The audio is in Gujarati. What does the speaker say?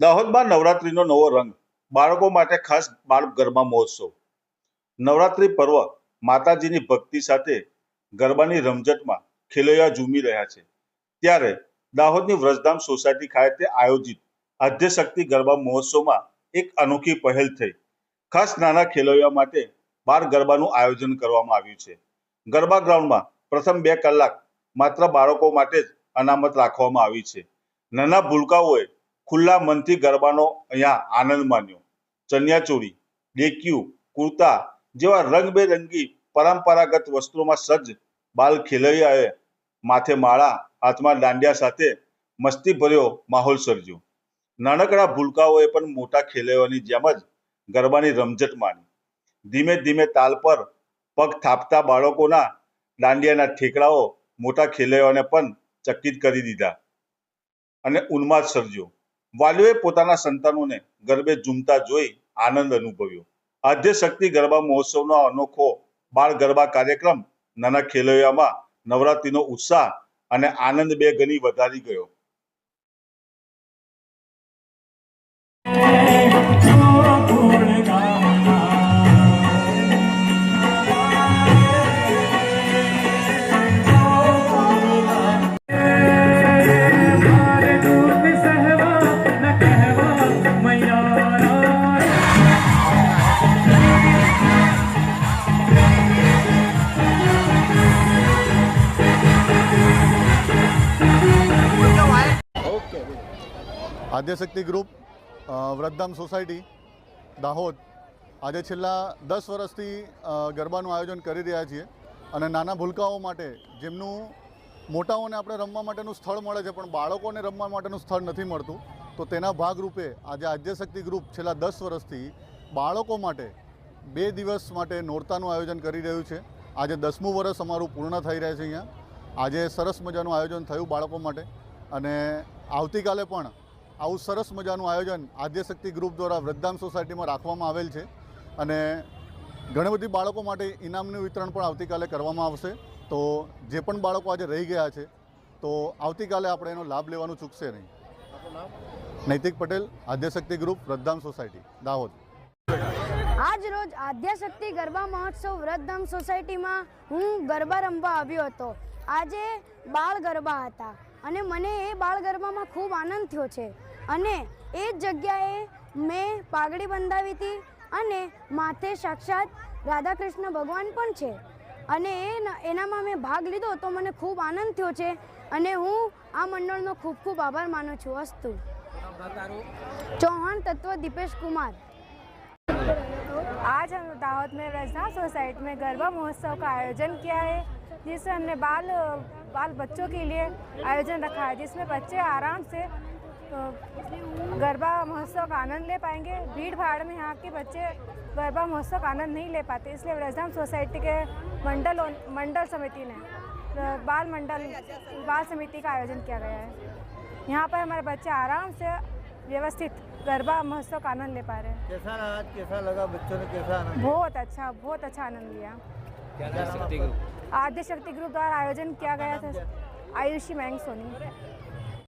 દાહોદમાં નવરાત્રીનો નવો રંગ. બાળકો માટે ખાસ બાળ ગરબા મહોત્સવ. નવરાત્રી પર્વ માતાજીની ભક્તિ સાથે ગરબાની રમઝટમાં ખેલૈયા ઝૂમી રહ્યા છે. ત્યારે દાહોદની વ્રજધામ સોસાયટી ખાતે આયોજિત આદ્યશક્તિ ગરબા મહોત્સવમાં એક અનોખી પહેલ થઈ. ખાસ નાના ખેલૈયા માટે બાળ ગરબાનું આયોજન કરવામાં આવ્યું છે. ગરબા ગ્રાઉન્ડમાં પ્રથમ બે કલાક માત્ર બાળકો માટે જ અનામત રાખવામાં આવી છે. નાના ભૂલકાઓએ ખુલ્લા મનથી ગરબાનો અહીંયા આનંદ માન્યો. ચણિયાચોળી ડેક્યુ, કુર્તા જેવા રંગબેરંગી પરંપરાગત વસ્ત્રોમાં સજ્જ બાલ ખેલૈયાએ માથે માળા, હાથમાં દાંડિયા સાથે મસ્તી ભર્યો માહોલ સર્જ્યો. નાનકડા ભૂલકાઓએ પણ મોટા ખેલૈયાઓની જેમ જ ગરબાની રમઝટ માણી. ધીમે ધીમે તાલ પર પગ થાપતા બાળકોના દાંડિયાના ઠેકડાઓ મોટા ખેલૈયાઓને પણ ચકિત કરી દીધા અને ઉન્માદ સર્જ્યો. વાલીઓએ પોતાના સંતાનોને ગરબે ઝૂમતા જોઈ આનંદ અનુભવ્યો. આદ્ય શક્તિ ગરબા મહોત્સવનો અનોખો બાળ ગરબા કાર્યક્રમ નાના ખેલૈયામાં નવરાત્રીનો ઉત્સાહ અને આનંદ બે ગણી વધારી ગયો. Adyashakti group Vratdham society, Dahod. આજે છેલ્લા દસ વર્ષથી ગરબાનું આયોજન કરી રહ્યા છીએ અને નાના ભૂલકાઓ માટે જેમનું મોટાઓને આપણે રમવા માટેનું સ્થળ મળે છે, પણ બાળકોને રમવા માટેનું સ્થળ નથી મળતું, તો તેના ભાગરૂપે આજે આદ્યશક્તિ ગ્રુપ છેલ્લા દસ વર્ષથી બાળકો માટે બે દિવસ માટે નોરતાનું આયોજન કરી રહ્યું છે. આજે દસમું વર્ષ અમારું પૂર્ણ થઈ રહ્યા છે અહીંયા. આજે સરસ મજાનું આયોજન થયું બાળકો માટે અને આવતીકાલે પણ આવું સરસ મજાનું આયોજન આદ્યશક્તિ ગ્રુપ દ્વારા વૃદ્ધામ સોસાયટીમાં રાખવામાં આવેલ છે અને ઘણી બધી બાળકો માટે ઇનામનું વિતરણ પણ આવતીકાલે કરવામાં આવશે. તો જે પણ બાળકો આજે રહી ગયા છે તો આવતીકાલે આપણે એનો લાભ લેવાનું ચૂકશે નહીં. Naitik Patel Adyashakti group Vruddham society Dahod. આજ રોજ આદ્યશક્તિ ગરબા મહોત્સવ વ્રતધામ સોસાયટીમાં હું ગરબા રમવા આવ્યો હતો. આજે બાળ ગરબા હતા અને મને એ બાળ ગરબામાં ખૂબ આનંદ થયો છે. અને એ જ જગ્યાએ મેં પાઘડી બંધાવી હતી અને માથે સાક્ષાત રાધા કૃષ્ણ ભગવાન પણ છે અને એ ન- એનામાં મેં ભાગ લીધો તો મને ખૂબ આનંદ થયો છે અને હું આ મંડળનો ખૂબ ખૂબ આભાર માનું છું અસ્તુ ચૌહાણ તત્વ દીપેશ કુમાર आज हम दाहोद में रजना सोसाइटी में गरबा महोत्सव का आयोजन किया है जिसमें हमने बाल बाल बच्चों के लिए आयोजन रखा है जिसमें बच्चे आराम से अ, गरबा महोत्सव का आनंद ले पाएँगे। भीड़ भाड़ में यहाँ के बच्चे गरबा महोत्सव का आनंद नहीं ले पाते इसलिए व्रजधाम सोसाइटी के मंडल मंडल समिति ने बाल मंडल बाल समिति का आयोजन किया गया है। यहाँ पर हमारे बच्चे आराम से व्यवस्थित गरबा महोत्सव का आनंद ले पा रहे हैं। कैसा रहा? आज कैसा लगा? बच्चों ने कैसा आनंद बहुत अच्छा बहुत अच्छा आनंद लिया। आद्य शक्ति ग्रुप। द्वारा आयोजन किया गया था। आयुषी मैंग सोनी।